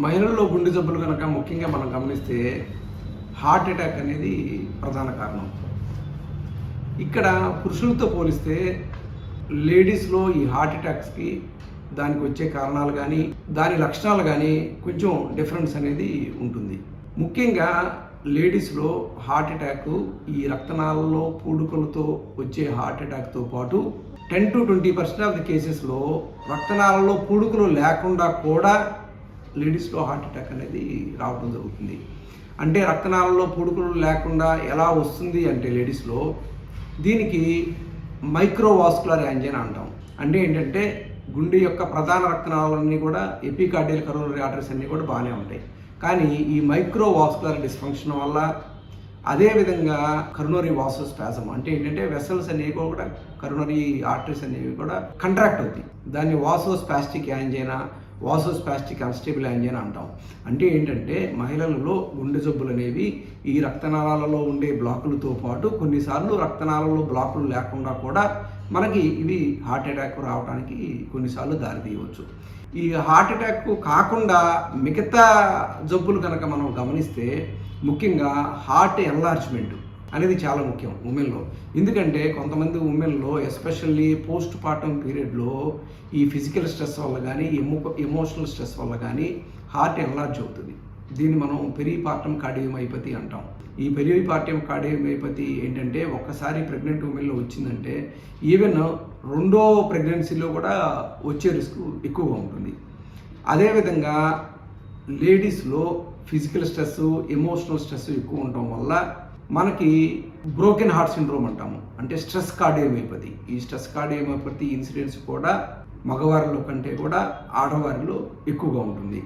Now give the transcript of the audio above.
మహిళల్లో గుండె జబ్బులు కనుక ముఖ్యంగా మనం గమనిస్తే హార్ట్ అటాక్ అనేది ప్రధాన కారణం. ఇక్కడ పురుషులతో పోలిస్తే లేడీస్లో ఈ హార్ట్ అటాక్స్కి దానికి వచ్చే కారణాలు కానీ దాని లక్షణాలు కానీ కొంచెం డిఫరెన్స్ అనేది ఉంటుంది. ముఖ్యంగా లేడీస్లో హార్ట్ అటాక్ ఈ రక్తనాళాల్లో పూడుకలతో వచ్చే హార్ట్ అటాక్తో పాటు ten to twenty percent of the కేసెస్లో రక్తనాళాల్లో పూడుకలు లేకుండా కూడా లేడీస్లో హార్ట్ అటాక్ అనేది రావడం జరుగుతుంది. అంటే రక్తనాళంలో పుడుకులు లేకుండా ఎలా వస్తుంది అంటే లేడీస్లో దీనికి మైక్రోవాస్కులర్ యాంజినా అంటాం. అంటే ఏంటంటే గుండె యొక్క ప్రధాన రక్తనాళాలన్నీ కూడా ఎపికార్డియల్ కరోనరీ ఆర్టరీస్ అన్నీ కూడా బాగానే ఉంటాయి. కానీ ఈ మైక్రోవాస్కులర్ డిస్ఫంక్షన్ వల్ల అదేవిధంగా కరోనరీ వాసోస్పాజం అంటే ఏంటంటే వెసల్స్ అనేవి కూడా కరోనరీ ఆర్టరీస్ అనేవి కూడా కంట్రాక్ట్ అవుతాయి. దాన్ని వాసోస్పాస్టిక్ యాంజైనా వాసోస్పాస్టిక్ అన్స్టేబుల్ అని అంటాం. అంటే ఏంటంటే మహిళలలో గుండె జబ్బులు అనేవి ఈ రక్తనాళాలలో ఉండే బ్లాకులతో పాటు కొన్నిసార్లు రక్తనాళాలలో బ్లాకులు లేకుండా కూడా మనకి ఇవి హార్ట్ అటాక్ రావడానికి కొన్నిసార్లు దారితీయవచ్చు ఈ హార్ట్ అటాక్ కాకుండా మిగతా జబ్బులు కనుక మనం గమనిస్తే ముఖ్యంగా హార్ట్ ఎన్లార్జ్మెంట్. అనేది చాలా ముఖ్యం ఉమెన్లో. ఎందుకంటే కొంతమంది ఉమెన్లో ఎస్పెషల్లీ పోస్ట్ పార్టమ్ పీరియడ్లో ఈ ఫిజికల్ స్ట్రెస్ వల్ల కానీ ఎమో ఎమోషనల్ స్ట్రెస్ వల్ల కానీ హార్ట్ ఎన్లార్జ్ అవుతుంది. దీన్ని మనం పెరిపార్టం కార్డియోమైపతి అంటాం. ఈ పెరిపార్టం కార్డియోమైపతి ఏంటంటే ఒక్కసారి ప్రెగ్నెంట్ ఉమెన్లో వచ్చిందంటే ఈవెన్ రెండో ప్రెగ్నెన్సీలో కూడా వచ్చే రిస్క్ ఎక్కువగా ఉంటుంది. అదేవిధంగా లేడీస్లో ఫిజికల్ స్ట్రెస్ ఎమోషనల్ స్ట్రెస్ ఎక్కువ ఉండటం వల్ల మనకి బ్రోకెన్ హార్ట్ సిండ్రోమ్ అంటాము. అంటే స్ట్రెస్ కార్డియోమైపతి ఈ స్ట్రెస్ కార్డియోమైపతి ఇన్సిడెంట్స్ కూడా మగవారిలో కంటే కూడా ఆడవారిలో ఎక్కువగా ఉంటుంది.